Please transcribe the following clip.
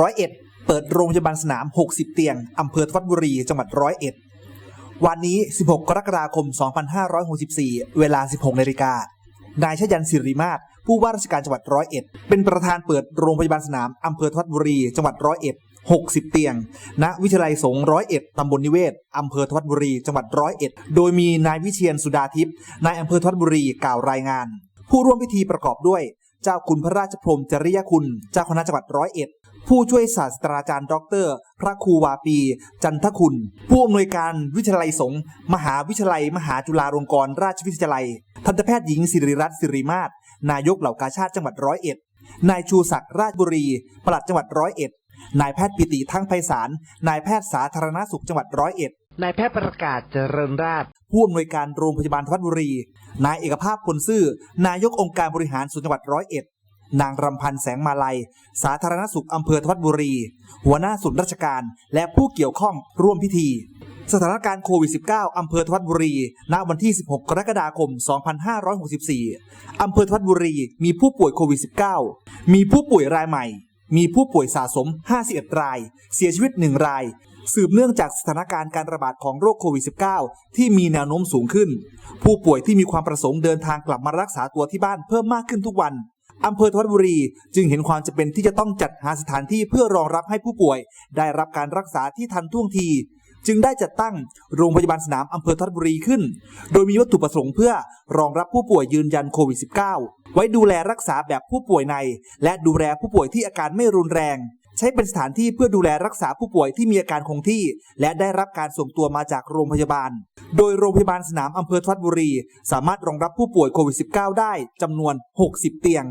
ร้อยเอ็ดเปิดโรงพยาบาลสนาม 60 เตียง อำเภอทวัดบุรี จังหวัดร้อยเอ็ด วันนี้ 16 กรกฎาคม 2564 เวลา 16นาฬิกา นายชยันศิริมาศ ผู้ว่าราชการจังหวัดร้อยเอ็ด เป็นประธานเปิดโรงพยาบาลสนาม อำเภอทวัดบุรี จังหวัดร้อยเอ็ด 60 เตียง ณ วิทยาลัยสงฆ์ร้อยเอ็ดตำบลนิเวศ อำเภอทวัดบุรี จังหวัดร้อยเอ็ด โดยมีนายวิเชียนสุดาทิพย์ นายอำเภอทวัดบุรีกล่าวรายงาน ผู้ร่วมพิธีประกอบด้วย เจ้าคุณพระราชพรมจริยคุณ เจ้าคณะจังหวัดร้อยเอ็ด ผู้ช่วยศาสตราจารย์ดอกเตอรพระครูวาปี จันทคุณ ผู้อำนวยการวิทยาลัยสงฆ์มหาวิทยาลัย มหาจุฬาลงกรณราชวิทยาลัย ทันตแพทย์หญิงสิริรัตน์สิริมาศนายกเหล่ากาชาติจังหวัดร้อยเอ็ดนายชูศักดิ์ราชบุรีปลัดจังหวัดร้อยเอ็ดนายแพทย์ปิติทั้งไพศาลนายแพทย์สาธารณสุขจังหวัดร้อยเอ็ดนายแพทย์ประกาศเจริญราษฎร์ผู้อำนวยการโรงพยาบาลทวัดบุรี นายเอกภาพพลซื่อ นายกองค์การบริหารส่วนจังหวัดร้อยเอ็ด นางรำพันธ์แสงมาลัย สาธารณสุขอำเภอทวัดบุรี หัวหน้าส่วนราชการ และผู้เกี่ยวข้องร่วมพิธี สถานการณ์โควิด -19 อำเภอทวัดบุรี ณ วันที่ 16 กรกฎาคม 2564 อำเภอทวัดบุรีมีผู้ป่วยโควิด -19 มีผู้ป่วยรายใหม่ มีผู้ป่วยสะสม 51 ราย เสียชีวิต 1 รายสืบเนื่องจากสถานการณ์การระบาดของโรคโควิด -19 ที่มีแนวโน้มสูงขึ้น ผู้ป่วยที่มีความประสงค์เดินทางกลับมารักษาตัวที่บ้านเพิ่มมากขึ้นทุกวัน อำเภอทวัดบุรี จึงเห็นความจำเป็นที่จะต้องจัดหาสถานที่เพื่อรองรับให้ผู้ป่วย ได้รับการรักษาที่ทันท่วงที จึงได้จัดตั้งโรงพยาบาลสนามอำเภอทวัดบุรีขึ้น โดยมีวัตถุประสงค์เพื่อรองรับผู้ป่วยยืนยันโควิด -19 ไว้ดูแลรักษาแบบผู้ป่วยใน และดูแลผู้ป่วยที่อาการไม่รุนแรงใช้เป็นสถานที่เพื่อดูแลรักษาผู้ป่วยที่มีอาการคงที่ และได้รับการส่งตัวมาจากโรงพยาบาล โดยโรงพยาบาลสนามอำเภอทวัดบุรี สามารถรองรับผู้ป่วยโควิด -19 ได้จำนวน 60 เตียง